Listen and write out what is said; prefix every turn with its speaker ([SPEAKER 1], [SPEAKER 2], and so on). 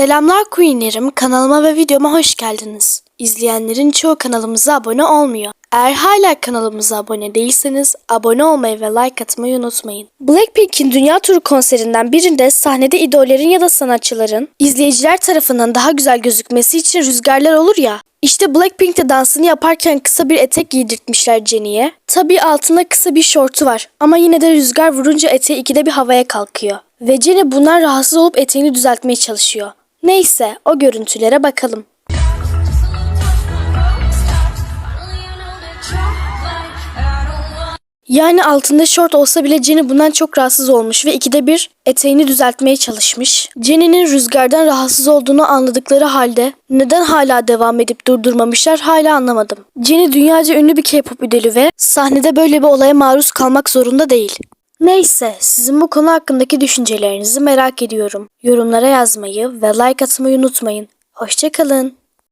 [SPEAKER 1] Selamlar Queenlerim, kanalıma ve videoma hoş geldiniz. İzleyenlerin çoğu kanalımıza abone olmuyor. Eğer hala kanalımıza abone değilseniz abone olmayı ve like atmayı unutmayın. Blackpink'in dünya turu konserinden birinde sahnede idollerin ya da sanatçıların izleyiciler tarafından daha güzel gözükmesi için rüzgarlar olur ya. İşte Blackpink'te dansını yaparken kısa bir etek giydirtmişler Jennie'ye. Tabii altında kısa bir şortu var ama yine de rüzgar vurunca eteği ikide bir havaya kalkıyor. Ve Jennie bundan rahatsız olup eteğini düzeltmeye çalışıyor. Neyse o görüntülere bakalım. Yani altında şort olsa bile Jenny bundan çok rahatsız olmuş ve ikide bir eteğini düzeltmeye çalışmış. Jenny'nin rüzgardan rahatsız olduğunu anladıkları halde neden hala devam edip durdurmamışlar hala anlamadım. Jenny dünyaca ünlü bir K-pop idolü ve sahnede böyle bir olaya maruz kalmak zorunda değil. Neyse, sizin bu konu hakkındaki düşüncelerinizi merak ediyorum. Yorumlara yazmayı ve like atmayı unutmayın. Hoşçakalın.